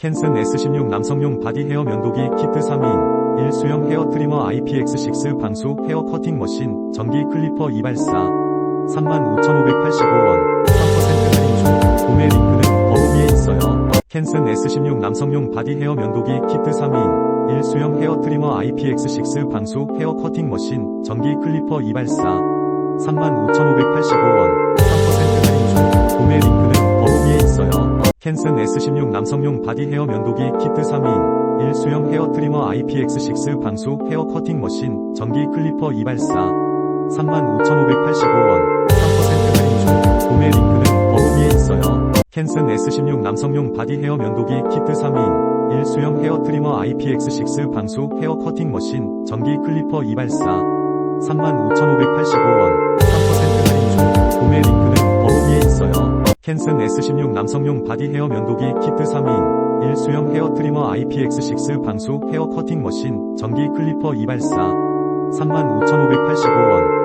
캔슨 S16 남성용 바디 헤어 면도기 키트 3인 1수영 헤어 트리머 IPX6 방수 헤어 커팅 머신 전기 클리퍼 이발사 35,585원 3% 할인 중 구매 링크는 더보기에 있어요. 캔슨 S16 남성용 바디 헤어 면도기 키트 3인 1수영 헤어 트리머 IPX6 방수 헤어 커팅 머신 전기 클리퍼 이발사 35,585원 캔슨 S16 남성용 바디 헤어 면도기 키트 3인 1 수영 헤어 트리머 IPX6 방수 헤어 커팅 머신 전기 클리퍼 이발사. 35,585원. 3% 할인 중 구매 링크는 더보기에 있어요. 캔슨 S16 남성용 바디 헤어 면도기 키트 3인 1 수영 헤어 트리머 IPX6 방수 헤어 커팅 머신 전기 클리퍼 이발사. 35,585원 캔슨 S16 남성용 바디 헤어 면도기 키트 3인 1 수영 헤어 트리머 IPX6 방수 헤어 커팅 머신 전기 클리퍼 이발사 35,585원 3% 할인